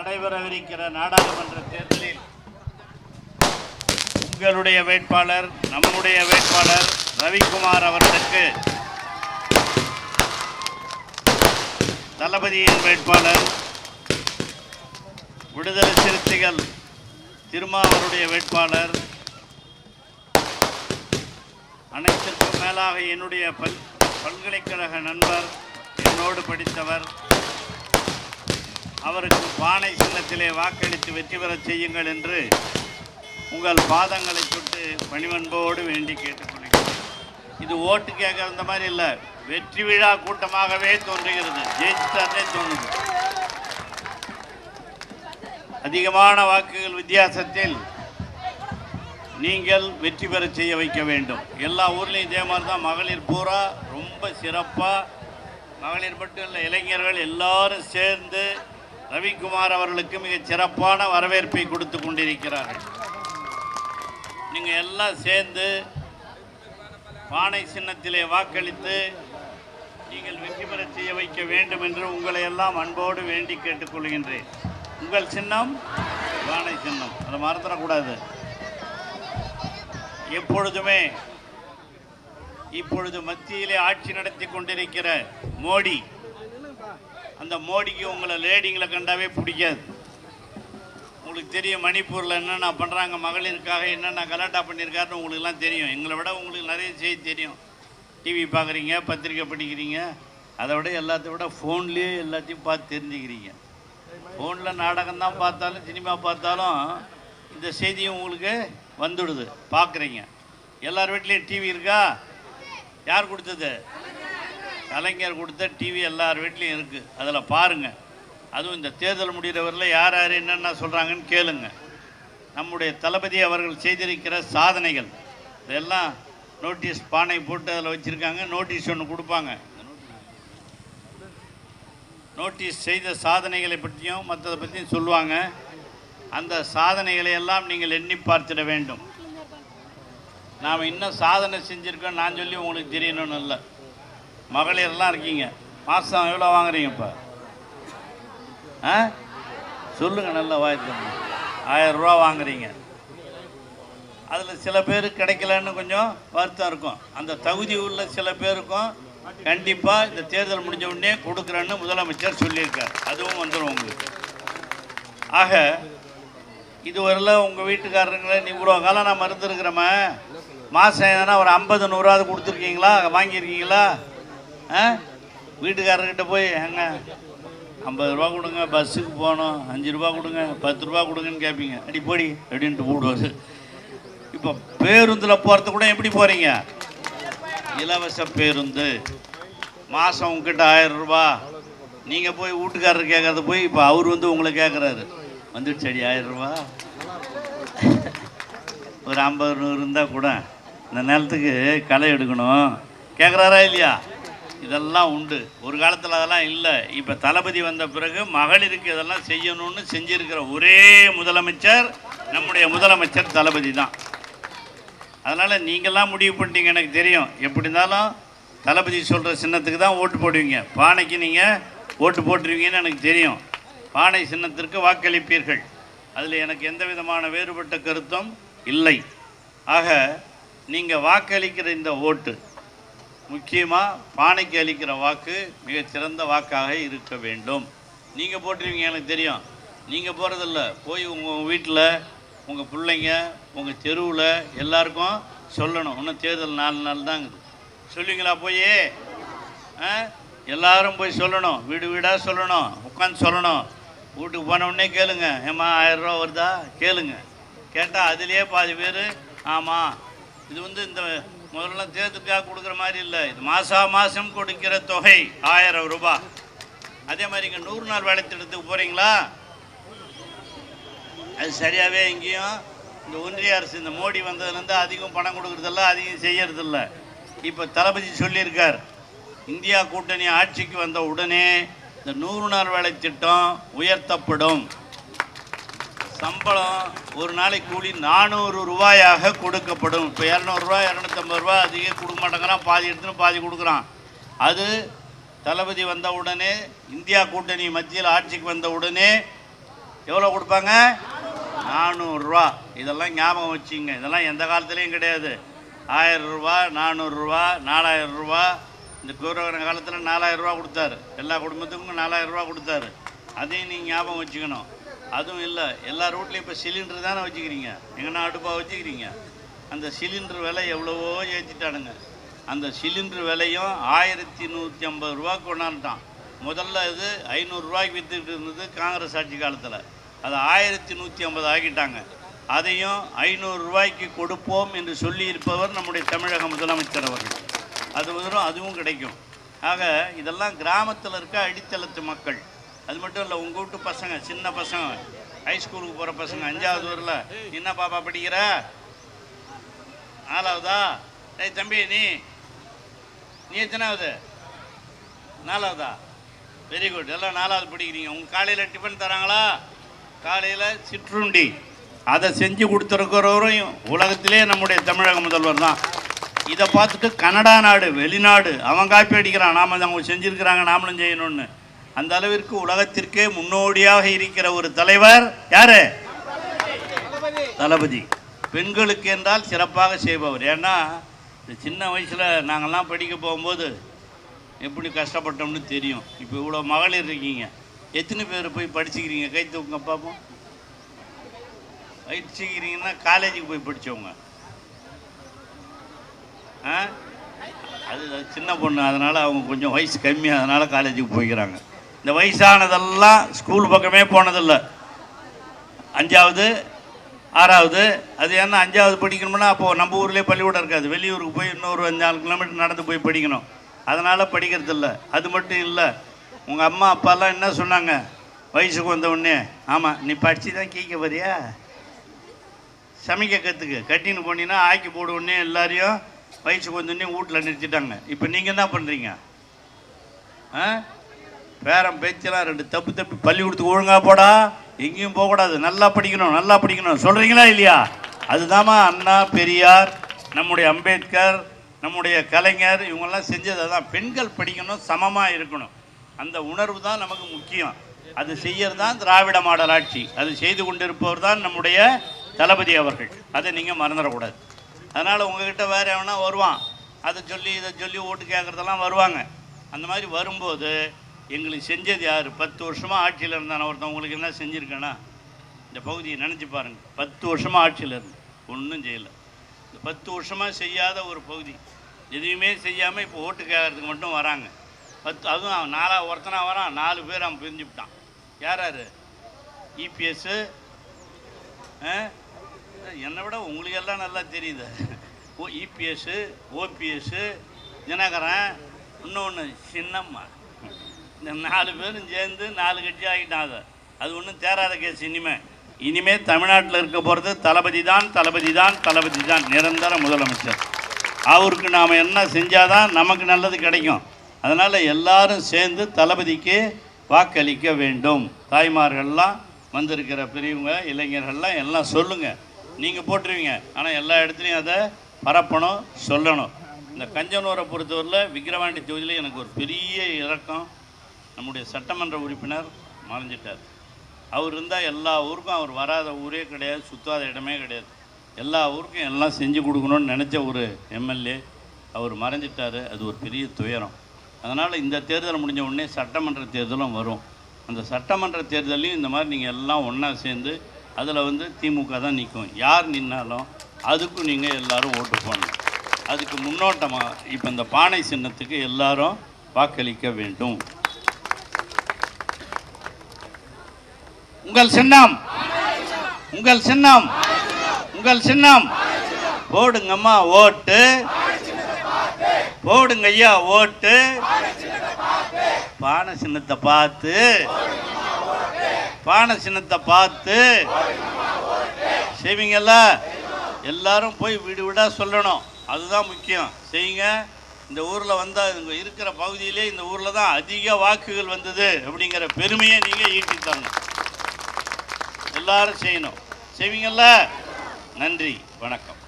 நடைபெறவிருக்கிற நாடாளுமன்ற தேர்தலில் உங்களுடைய வேட்பாளர் நம்முடைய வேட்பாளர் ரவிக்குமார் அவர்களுக்கு தளபதியின் வேட்பாளர் விடுதலை சிறுத்தைகள் திருமாவருடைய வேட்பாளர் அனைத்திற்கும் மேலாக என்னுடைய பல் பல்கலைக்கழக நண்பர் என்னோடு படித்தவர் அவருக்கு பானை சின்னத்திலே வாக்களித்து வெற்றி பெறச் செய்யுங்கள் என்று உங்கள் பாதங்களை சுட்டு பணிவன்போடு வேண்டி கேட்டுக்கொள்கிறேன். இது ஓட்டு கேட்க அந்த மாதிரி இல்லை. வெற்றி விழா கூட்டமாகவே தோன்றுகிறது. ஜெயிச்சிட்டாருனே தோணுது. அதிகமான வாக்குகள் வித்தியாசத்தில் நீங்கள் வெற்றி பெற செய்ய வைக்க வேண்டும். எல்லா ஊர்லேயும் இதே மாதிரி தான் மகளிர் பூரா ரொம்ப சிறப்பாக மகளிர் மட்டும் இல்லை இளைஞர்கள் எல்லாரும் சேர்ந்து ரவிக்குமார் அவர்களுக்கு மிகச் சிறப்பான வரவேற்பை கொடுத்து கொண்டிருக்கிறார்கள். நீங்கள் எல்லாம் சேர்ந்து பானை சின்னத்திலே வாக்களித்து நீங்கள் வெற்றி பெற செய்ய வைக்க வேண்டும் என்று உங்களை எல்லாம் அன்போடு வேண்டி கேட்டுக்கொள்கின்றேன் உங்கள் சின்னம் பானை சின்னம். அதை மறந்துடக்கூடாது. எப்பொழுதுமே இப்பொழுது மத்தியிலே ஆட்சி நடத்தி கொண்டிருக்கிற மோடி அந்த மோடிக்கு உங்களை லேடிங்களை கண்டாவே பிடிக்காது. உங்களுக்கு தெரியும் மணிப்பூரில் என்னென்ன பண்ணுறாங்க மகளிருக்காக என்னென்ன கலாட்டா பண்ணியிருக்காருன்னு உங்களுக்குலாம் தெரியும். எங்களை விட உங்களுக்கு நிறைய செய்தி தெரியும். டிவி பார்க்குறீங்க பத்திரிக்கை படிக்கிறீங்க அதை விட எல்லாத்த விட ஃபோன்லேயே எல்லாத்தையும் பார்த்து தெரிஞ்சுக்கிறீங்க. ஃபோனில் நாடகம் தான் பார்த்தாலும் சினிமா பார்த்தாலும் இந்த செய்தியும் உங்களுக்கு வந்துடுது. பார்க்குறீங்க. எல்லார் வீட்லேயும் டிவி இருக்கா? யார் கொடுத்தது? கலைஞர் கொடுத்த டிவி எல்லார் வீட்லேயும் இருக்குது அதில் பாருங்கள் அதுவும் இந்த தேர்தல் முடிகிறவரில் யார் யார் என்னென்ன சொல்கிறாங்கன்னு கேளுங்க. நம்முடைய தளபதி அவர்கள் செய்திருக்கிற சாதனைகள். இதெல்லாம் நோட்டீஸ் பானை போட்டு அதில் வச்சுருக்காங்க. நோட்டீஸ் ஒன்று கொடுப்பாங்க. நோட்டீஸ் செய்த சாதனைகளை பற்றியும் மற்றதை பற்றியும் சொல்லுவாங்க. அந்த சாதனைகளை எல்லாம் நீங்கள் எண்ணி பார்த்திட வேண்டும். நாம் இன்னும் சாதனை செஞ்சுருக்கோம் நான் சொல்லி உங்களுக்கு தெரியணும்னு இல்லை. மகளிர்லாம் இருக்கீங்க. மாதம் எவ்வளோ வாங்குறீங்க இப்போ? ஆ? சொல்லுங்கள் நல்ல வாய்ப்பு ஆயிரம் ரூபா வாங்குறீங்க. அதில் சில பேர் கிடைக்கலன்னு கொஞ்சம் வருத்தம் இருக்கும். அந்த தகுதி உள்ள சில பேருக்கும் கண்டிப்பாக இந்த தேர்தல் முடிஞ்ச உடனே கொடுக்குறேன்னு முதலமைச்சர் சொல்லியிருக்கார். அதுவும் வந்துடும் உங்களுக்கு. ஆக இதுவரையில் உங்கள் வீட்டுக்காரங்களை நீ இவ்வளோ காலம் நான் மறந்துருக்கிறோமே மாதம் எதனா ஒரு ஐம்பது நூறாவது கொடுத்துருக்கீங்களா? வாங்கியிருக்கீங்களா? ஆ? வீட்டுக்காரர்கிட்ட போய் ஏங்க ஐம்பது ரூபா கொடுங்க பஸ்ஸுக்கு போகணும். அஞ்சு ரூபா கொடுங்க பத்து ரூபா கொடுங்கன்னு கேட்பீங்க அடி போடி அப்படின்ட்டு போடுவார் இப்போ பேருந்தில் போகிறது கூட எப்படி போகிறீங்க இலவச பேருந்து. மாதம் உங்ககிட்ட ஆயிரம் ரூபா. நீங்கள் போய் வீட்டுக்காரர் கேட்கறது போய் இப்போ அவர் வந்து உங்களை கேட்குறாரு. வந்துடுச்சடி ஆயிரம் ரூபா. ஒரு ஐம்பது நூறு இருந்தால் கூட இந்த நேரத்துக்கு களை எடுக்கணும். கேட்குறாரா இல்லையா? இதெல்லாம் உண்டு. ஒரு காலத்தில் அதெல்லாம் இல்லை. இப்போ தளபதி வந்த பிறகு மகளிருக்கு இதெல்லாம் செய்யணும்னு செஞ்சுருக்கிற ஒரே முதலமைச்சர் நம்முடைய முதலமைச்சர் தளபதி தான். அதனால் நீங்கள்லாம் முடிவு பண்ணிட்டீங்க எனக்கு தெரியும். எப்படி இருந்தாலும் தளபதி சொல்கிற சின்னத்துக்கு தான் ஓட்டு போடுவீங்க. பானைக்கு நீங்கள் ஓட்டு போட்டுருவீங்கன்னு எனக்கு தெரியும். பானை சின்னத்திற்கு வாக்களிப்பீர்கள். அதில் எனக்கு எந்த விதமான வேறுபட்ட கருத்தும் இல்லை. ஆக நீங்கள் வாக்களிக்கிற இந்த ஓட்டு முக்கியமாக பானைக்கு அளிக்கிற வாக்கு மிகச்சிறந்த வாக்காக இருக்க வேண்டும். நீங்கள் போட்டுருவீங்க எனக்கு தெரியும். நீங்கள் போகிறதில்ல போய் உங்கள் வீட்டில் உங்கள் பிள்ளைங்க உங்கள் தெருவில் எல்லாருக்கும் சொல்லணும். இன்னும் தேர்தல் நாலு நாள் தாங்குது சொல்லுவீங்களா போய்? ஆ? எல்லாரும் போய் சொல்லணும். வீடு வீடாக சொல்லணும். உட்காந்து சொல்லணும். வீட்டுக்கு போன உடனே கேளுங்க. ஏம்மா ஆயிரரூவா வருதா? கேளுங்க. கேட்டால் அதுலேயே பாதி பேர் ஆமாம் இது வந்து இந்த முதல்ல தேர்தலுக்காக கொடுக்குற மாதிரி இல்லை. இது மாதா மாதம் கொடுக்கிற தொகை ஆயிரம் ரூபாய். அதே மாதிரி இங்கே நூறு நாள் வேலை திட்டத்துக்கு போகிறீங்களா அது சரியாகவே எங்கேயும் இந்த ஒன்றிய அரசு இந்த மோடி வந்ததுலேருந்து அதிகம் பணம் கொடுக்குறதில்ல அதிகம் செய்யறதில்ல. இப்போ தளபதி சொல்லியிருக்கார் இந்தியா கூட்டணி ஆட்சிக்கு வந்த உடனே இந்த நூறு நாள் வேலை திட்டம் உயர்த்தப்படும். சம்பளம் ஒரு நாளைக்கு கூலி நானூறு ரூபாயாக கொடுக்கப்படும். இப்போ இரநூறுவா இரநூத்தம்பது ரூபா அதிகம் கொடுக்க மாட்டேங்கிறான் பாதி எடுத்துன்னு பாதி கொடுக்குறான். அது தளபதி வந்த உடனே இந்தியா கூட்டணி மத்தியில் ஆட்சிக்கு வந்த உடனே எவ்வளோ கொடுப்பாங்க? நானூறுரூவா இதெல்லாம் ஞாபகம் வச்சுங்க. இதெல்லாம் எந்த காலத்துலேயும் கிடையாது. ஆயிரம் ரூபா நானூறுரூவா நாலாயிரம் ரூபா. இந்த குருவன காலத்தில் நாலாயிரம் ரூபா கொடுத்தாரு. எல்லா குடும்பத்துக்கும் நாலாயிரம் கொடுத்தாரு. அதையும் நீங்கள் ஞாபகம் வச்சுக்கணும். அதுவும் இல்லை எல்லா வீட்லையும் இப்போ சிலிண்டர் தானே வச்சுக்கிறீங்க. எங்கன்னா அடுப்பாக வச்சுக்கிறீங்க. அந்த சிலிண்டர் விலை எவ்வளவோ ஏற்றிட்டானுங்க அந்த சிலிண்டர் விலையும் ஆயிரத்தி நூற்றி ஐம்பது ரூபா கொண்டாந்துட்டான். முதல்ல இது ஐநூறுரூவாய்க்கு விற்றுக்கிட்டு இருந்தது காங்கிரஸ் ஆட்சி காலத்தில். அதை ஆயிரத்தி நூற்றி ஐம்பது ஆக்கிட்டாங்க. அதையும் ஐநூறுரூவாய்க்கு கொடுப்போம் என்று சொல்லியிருப்பவர் நம்முடைய தமிழக முதலமைச்சர் அவர்கள். அது வரும் அதுவும் கிடைக்கும். ஆக இதெல்லாம் கிராமத்தில் இருக்க அடித்தளத்து மக்கள். அது மட்டும் இல்லை உங்கள் வீட்டு பசங்க சின்ன பசங்க ஹைஸ்கூலுக்கு போகிற பசங்க அஞ்சாவது ஊரில் என்ன பாப்பா படிக்கிற? நாலாவதா? டேய் தம்பி நீ நீ எத்தனாவது? நாலாவதா? வெரி குட் எல்லாம் நாலாவது படிக்கிறீங்க. உங்கள் காலையில் டிஃபன் தராங்களா? காலையில் சிற்றுண்டி. அதை செஞ்சு கொடுத்துருக்கிறவரையும் உலகத்திலே நம்முடைய தமிழக முதல்வர் தான். இதை பார்த்துட்டு கனடா நாடு வெளிநாடு அவன் காப்பி அடிக்கிறான். நாம் அவங்க செஞ்சுருக்கிறாங்க நாமளும் செய்யணும்னு. அந்த அளவிற்கு உலகத்திற்கே முன்னோடியாக இருக்கிற ஒரு தலைவர் யாரு? தளபதி. பெண்களுக்கு என்றால் சிறப்பாக செய்பவர். ஏன்னா இந்த சின்ன வயசில் நாங்கள்லாம் படிக்க போகும்போது எப்படி கஷ்டப்பட்டோம்னு தெரியும். இப்போ இவ்வளோ மகளிர் இருக்கீங்க. எத்தனை பேர் போய் படிச்சுக்கிறீங்க? கை தூக்குங்க பார்ப்போம் படிச்சுக்கிறீங்கன்னா காலேஜுக்கு போய் படித்தவங்க ஆ? அது சின்ன பொண்ணு. அதனால் அவங்க கொஞ்சம் வயசு கம்மி. அதனால் காலேஜுக்கு போய்க்கிறாங்க. இந்த வயசானதெல்லாம் ஸ்கூல் பக்கமே போனதில்லை. அஞ்சாவது ஆறாவது அது என்ன அஞ்சாவது படிக்கணும்னா அப்போது நம்ம ஊர்லேயே பள்ளிக்கூடம் இருக்காது. வெளியூருக்கு போய் இன்னொரு அஞ்சு நாலு கிலோமீட்டர் நடந்து போய் படிக்கணும். அதனால் படிக்கிறது இல்லை அது மட்டும் இல்லை உங்கள் அம்மா அப்பாலாம் என்ன சொன்னாங்க? வயசுக்கு வந்த உடனே ஆமாம் நீ படித்து தான் கேட்க வரியா சமைக்க கற்றுக்கு கட்டின்னு போனீங்கன்னா ஆக்கி போட உடனே எல்லாரையும் வயசுக்கு வந்தோடனே வீட்டில் நிறுத்திட்டாங்க. இப்போ நீங்கள் என்ன பண்ணுறீங்க ஆ? பேரம் பேச்செல்லாம் ரெண்டு தப்பு தப்பு பள்ளிக்கூடத்துக்கு ஒழுங்காக போடா. எங்கேயும் போகக்கூடாது. நல்லா படிக்கணும் நல்லா படிக்கணும். சொல்கிறீங்களா இல்லையா? அதுதாம்மா அண்ணா பெரியார் நம்முடைய அம்பேத்கர் நம்முடைய கலைஞர் இவங்கெல்லாம் செஞ்சது அதான். பெண்கள் படிக்கணும் சமமாக இருக்கணும். அந்த உணர்வு தான் நமக்கு முக்கியம். அது செய்யறது தான் திராவிட மாடல் ஆட்சி அது செய்து கொண்டிருப்பவர் தான் நம்முடைய தளபதி அவர்கள். அதை நீங்கள் மறந்துடக்கூடாது. அதனால் உங்ககிட்ட வேறு எவனா வருவான். அதை சொல்லி இதை சொல்லி ஓட்டு கேட்குறதெல்லாம் வருவாங்க. அந்த மாதிரி வரும்போது எங்களுக்கு செஞ்சது யார்? பத்து வருஷமாக ஆட்சியில் இருந்தான் ஒருத்தன். உங்களுக்கு என்ன செஞ்சுருக்கேன்னா இந்த பகுதியை நினச்சி பாருங்கள் பத்து வருஷமாக ஆட்சியில் இருந்து. ஒன்றும் செய்யலை. இந்த பத்து வருஷமாக செய்யாத ஒரு பகுதி. எதுவுமே செய்யாமல் இப்போ ஓட்டு கேட்கறதுக்கு மட்டும் வராங்க. பத்து அதுவும் அவன் நாலா ஒருத்தனா வரான். நாலு பேர் அவன் பிரிஞ்சு விட்டான் யார்? யார் இபிஎஸ்ஸு என்னை விட உங்களுக்கு எல்லாம் நல்லா தெரியுது. ஓ இபிஎஸ்ஸு ஓபிஎஸ்ஸு தினகரன் இன்னொன்று சின்னம்மா. இந்த நாலு பேரும் சேர்ந்து நாலு கட்சி ஆகிட்டான் அதை. அது ஒன்றும் தேராத கேஸ் இனிமே. இனிமே தமிழ்நாட்டில் இருக்க போகிறது தளபதி தான் தளபதி தான் தளபதி தான். நிரந்தர முதலமைச்சர். அவருக்கு நாம் என்ன செஞ்சாதான் நமக்கு நல்லது கிடைக்கும். அதனால் எல்லாரும் சேர்ந்து தளபதிக்கு வாக்களிக்க வேண்டும். தாய்மார்கள்லாம் வந்திருக்கிற பெரியவங்க இளைஞர்கள்லாம் எல்லாம் சொல்லுங்கள் நீங்கள் போட்டுருவீங்க. ஆனால் எல்லா இடத்துலையும் அதை பரப்பணும் சொல்லணும். இந்த கஞ்சனூரை பொறுத்தவரையில் விக்கிரவாண்டி தொகுதியில் எனக்கு ஒரு பெரிய இறக்கம் நம்முடைய சட்டமன்ற உறுப்பினர் மறைஞ்சிட்டார். அவர் இருந்தால் எல்லா ஊருக்கும் அவர் வராத ஊரே கிடையாது சுத்தாத இடமே கிடையாது. எல்லா ஊருக்கும் எல்லாம் செஞ்சு கொடுக்கணும்னு நினச்ச ஒரு எம்எல்ஏ அவர் மறைஞ்சிட்டார். அது ஒரு பெரிய துயரம். அதனால் இந்த தேர்தல் முடிஞ்ச உடனே சட்டமன்ற தேர்தலும் வரும். அந்த சட்டமன்ற தேர்தலையும் இந்த மாதிரி நீங்கள் எல்லாம் ஒன்றா சேர்ந்து அதில் வந்து திமுக தான் நிற்கும் யார் நின்னாலும் அதுக்கும் நீங்கள் எல்லாரும் ஓட்டு போடணும். அதுக்கு முன்னோட்டமாக இப்போ இந்த பானை சின்னத்துக்கு எல்லாரும் வாக்களிக்க வேண்டும். உங்கள் சின்னம். உங்கள் சின்னம். உங்கள் சின்னம். போடுங்கம்மா ஓட்டு. போடுங்க ஐயா ஓட்டு. பானை சின்னத்தை பார்த்து. பானை சின்னத்தை பார்த்து. செய்வீங்கல்ல? எல்லாரும் போய் வீடு வீடாக சொல்லணும். அதுதான் முக்கியம். செய்யுங்க. இந்த ஊரில் வந்தால் இங்கே இருக்கிற பகுதியிலே இந்த ஊரில் தான் அதிக வாக்குகள் வந்தது அப்படிங்கிற பெருமையை நீங்கள் ஈட்டி தரணும் எல்லாரும் செய்யணும். செய்வீங்கல்ல? நன்றி. வணக்கம்.